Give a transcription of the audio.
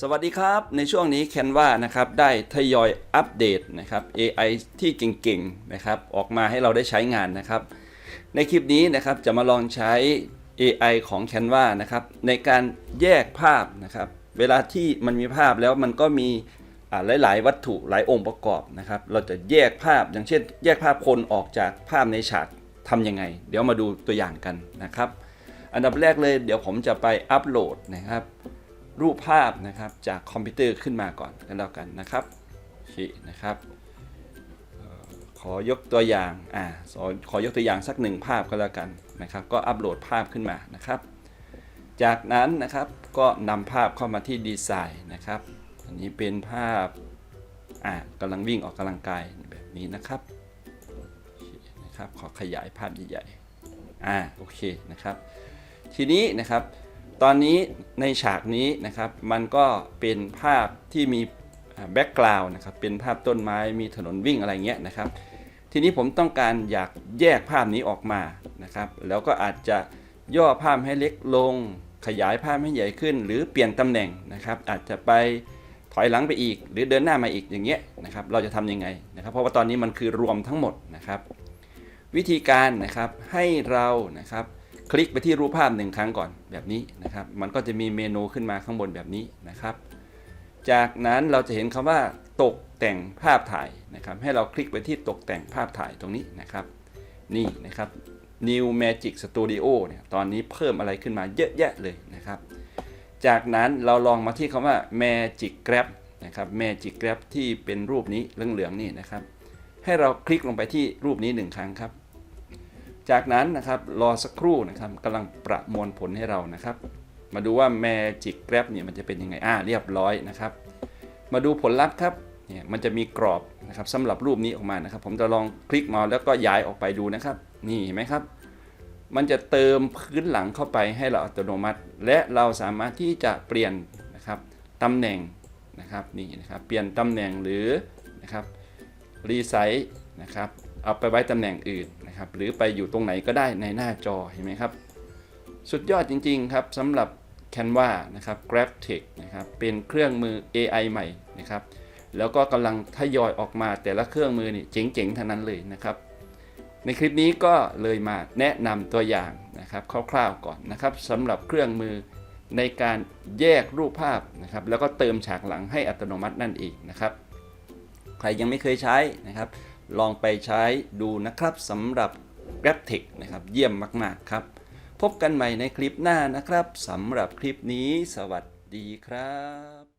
สวัสดีครับ ในช่วงนี้ Canva นะครับได้ทยอยอัปเดตนะครับ AI ที่เก่งๆนะครับออกมาให้เราได้ใช้งานนะครับ ในคลิปนี้นะครับจะมาลองใช้ AI ของ Canva นะครับในการแยกภาพนะครับ เวลาที่มันมีภาพแล้วมันก็มีหลาย ๆ วัตถุหลายองค์ประกอบนะครับ เราจะแยกภาพอย่างเช่น แยกภาพคนออกจากภาพในฉากทำยังไง เดี๋ยวมาดูตัวอย่างกันนะครับ อันดับแรกเลยเดี๋ยวผมจะไปอัปโหลดนะครับ รูปภาพนะครับจากคอมพิวเตอร์ขึ้นมาก่อนกันแล้วกันนะครับโอเคนะครับขอยกตัวอย่างอ่าขอขอยกตัวอย่างสักหนึ่งภาพก็แล้วกันนะครับ ก็อัปโหลดภาพขึ้นมานะครับ จากนั้นนะครับก็นำภาพเข้ามาที่ดีไซน์นะครับ อันนี้เป็นภาพอ่ากำลังวิ่งออกกำลังกายแบบนี้นะครับนะครับ ขอขยายภาพใหญ่ๆอ่าโอเคนะครับ ทีนี้นะครับ ตอนนี้ในฉากนี้นะครับมันก็เป็นภาพที่มีแบ็กกราวน์นะครับเป็นภาพต้นไม้มีถนนวิ่งอะไรเงี้ยนะครับ ทีนี้ผมต้องการอยากแยกภาพนี้ออกมานะครับ แล้วก็อาจจะย่อภาพให้เล็กลง ขยายภาพให้ใหญ่ขึ้น หรือเปลี่ยนตำแหน่งนะครับ อาจจะไปถอยหลังไปอีก หรือเดินหน้ามาอีกอย่างเงี้ยนะครับเราจะทำยังไงนะครับ เพราะว่าตอนนี้มันคือรวมทั้งหมดนะครับ วิธีการนะครับให้เรานะครับ คลิกไปที่รูปภาพหนึ่งครั้งก่อนแบบนี้นะครับ มันก็จะมีเมนูขึ้นมาข้างบนแบบนี้นะครับ จากนั้นเราจะเห็นคำว่าตกแต่งภาพถ่ายนะครับ ให้เราคลิกไปที่ตกแต่งภาพถ่ายตรงนี้นะครับ นี่นะครับ New Magic Studio เนี่ยตอนนี้เพิ่มอะไรขึ้นมาเยอะแยะเลยนะครับ จากนั้นเราลองมาที่คำว่า Magic Grab นะครับ Magic Grab ที่เป็นรูปนี้เหลืองๆนี่นะครับ ให้เราคลิกลงไปที่รูปนี้หนึ่งครั้งครับ จากนั้นนะครับรอสักครู่นะครับกำลังประมวลผลให้เรานะครับ มาดูว่า Magic Grab เนี่ยมันจะเป็นยังไงอ่าเรียบร้อยนะครับ มาดูผลลัพธ์ครับเนี่ยมันจะมีกรอบนะครับสำหรับรูปนี้ออกมานะครับ ผมจะลองคลิกมาแล้วก็ย้ายออกไปดูนะครับ นี่เห็นไหมครับ มันจะเติมพื้นหลังเข้าไปให้เราอัตโนมัติ และเราสามารถที่จะเปลี่ยนนะครับตำแหน่งนะครับนี่นะครับเปลี่ยนตำแหน่งหรือนะครับรีไซส์นะครับ เอาไปไว้ตำแหน่งอื่นนะครับ หรือไปอยู่ตรงไหนก็ได้ในหน้าจอเห็นไหมครับ สุดยอดจริงๆครับสำหรับ Canva นะครับ GrabTech นะครับเป็นเครื่องมือ AI ใหม่นะครับ แล้วก็กำลังทยอยออกมาแต่ละเครื่องมือนี่เจ๋งๆทั้งนั้นเลยนะครับในคลิปนี้ก็เลยมาแนะนำตัวอย่างนะครับคร่าวๆก่อนนะครับสำหรับเครื่องมือในการแยกรูปภาพนะครับ แล้วก็เติมฉากหลังให้อัตโนมัตินั่นเองนะครับ ใครยังไม่เคยใช้นะครับ ลองไปใช้ดูนะครับสำหรับ g r a p t e c h นะครับ เยี่ยมมาก ๆ ครับ พบกันใหม่ในคลิปหน้านะครับสำหรับคลิปนี้ สวัสดีครับ